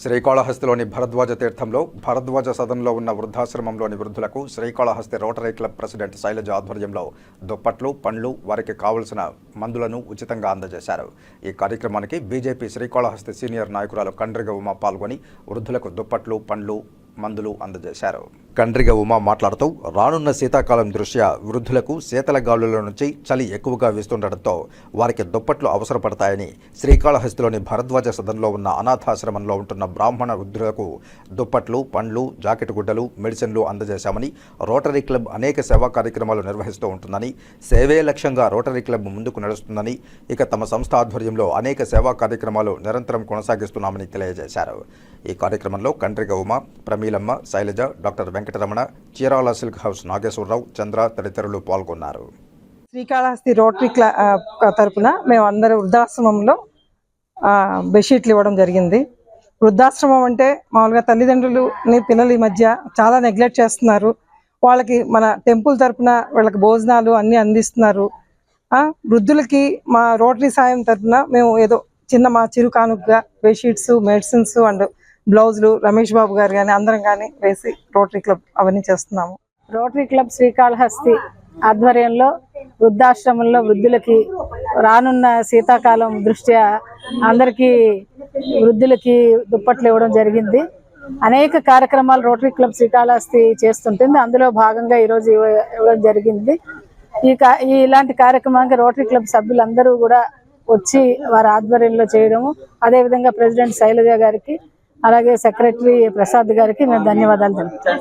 శ్రీకాళహస్తిలోని భరద్వాజ తీర్థంలో భరద్వాజ సదనంలో ఉన్న వృద్ధాశ్రమంలోని వృద్ధులకు Srikalahasti Rotary Club president Sailaja ఆధ్వర్యంలో దుప్పట్లు పండ్లు వారికి కావలసిన మందులను ఉచితంగా అందజేశారు. ఈ కార్యక్రమానికి బీజేపీ శ్రీకాళహస్తి సీనియర్ నాయకురాలు కండ్రిగ ఉమ పాల్గొని వృద్ధులకు దుప్పట్లు పండ్లు మందులు అందజేశారు. కండ్రిగ ఉమా మాట్లాడుతూ రానున్న శీతాకాలం దృష్ట్యా వృద్ధులకు శీతల గాలుల నుంచి చలి ఎక్కువగా వీస్తుండటంతో వారికి దుప్పట్లు అవసరపడతాయని శ్రీకాళహస్తిలోని భరద్వాజ సదనంలో ఉన్న అనాథాశ్రమంలో ఉంటున్న బ్రాహ్మణ వృద్ధులకు దుప్పట్లు పండ్లు జాకెట్ గుడ్డలు మెడిసిన్లు అందజేశామని రోటరీ క్లబ్ అనేక సేవా కార్యక్రమాలు నిర్వహిస్తూ ఉంటుందని సేవే లక్ష్యంగా రోటరీ క్లబ్ ముందుకు నడుస్తుందని ఇక తమ సంస్థ ఆధ్వర్యంలో అనేక సేవా కార్యక్రమాలు నిరంతరం కొనసాగిస్తున్నామని తెలియజేశారు. ఈ కార్యక్రమంలో Kandriga Uma Pramilamma Shailaja doctor Venkataramana Chirala silk house Nageswararao Chandra తదితరులు పాల్గొన్నారు. శ్రీకాళహస్తి రోటరీ క్లా తరపున మేము అందరూ వృద్ధాశ్రమంలో బెడ్షీట్లు ఇవ్వడం జరిగింది. వృద్ధాశ్రమం అంటే మామూలుగా తల్లిదండ్రులని పిల్లల పిల్లలు ఈ మధ్య చాలా నెగ్లెక్ట్ చేస్తున్నారు. వాళ్ళకి మన టెంపుల్ తరపున వాళ్ళకి భోజనాలు అన్నీ అందిస్తున్నారు. వృద్ధులకి మా రోటరీ సాయం తరపున మేము ఏదో చిన్న మా చిరు కానుకగా బెడ్షీట్స్ మెడిసిన్స్ అండ్ బ్లౌజులు రమేష్ బాబు గారు కానీ అందరం కానీ వేసి రోటరీ క్లబ్ అవన్నీ చేస్తున్నాము. రోటరీ క్లబ్ శ్రీకాళహస్తి ఆధ్వర్యంలో వృద్ధాశ్రమంలో వృద్ధులకి రానున్న శీతాకాలం దృష్ట్యా అందరికీ వృద్ధులకి దుప్పట్లు ఇవ్వడం జరిగింది. అనేక కార్యక్రమాలు రోటరీ క్లబ్ శ్రీకాళహస్తి చేస్తుంటుంది. అందులో భాగంగా ఈరోజు ఇవ్వ- ఇవ్వడం జరిగింది. ఈ కా- ఈ ఇలాంటి కార్యక్రమానికి రోటరీ క్లబ్ సభ్యులందరూ కూడా వచ్చి వారి ఆధ్వర్యంలో చేయడము. అదేవిధంగా ప్రెసిడెంట్ శైలజ గారికి అలాగే సెక్రటరీ ప్రసాద్ గారికి మేము ధన్యవాదాలు తెలుపుతాం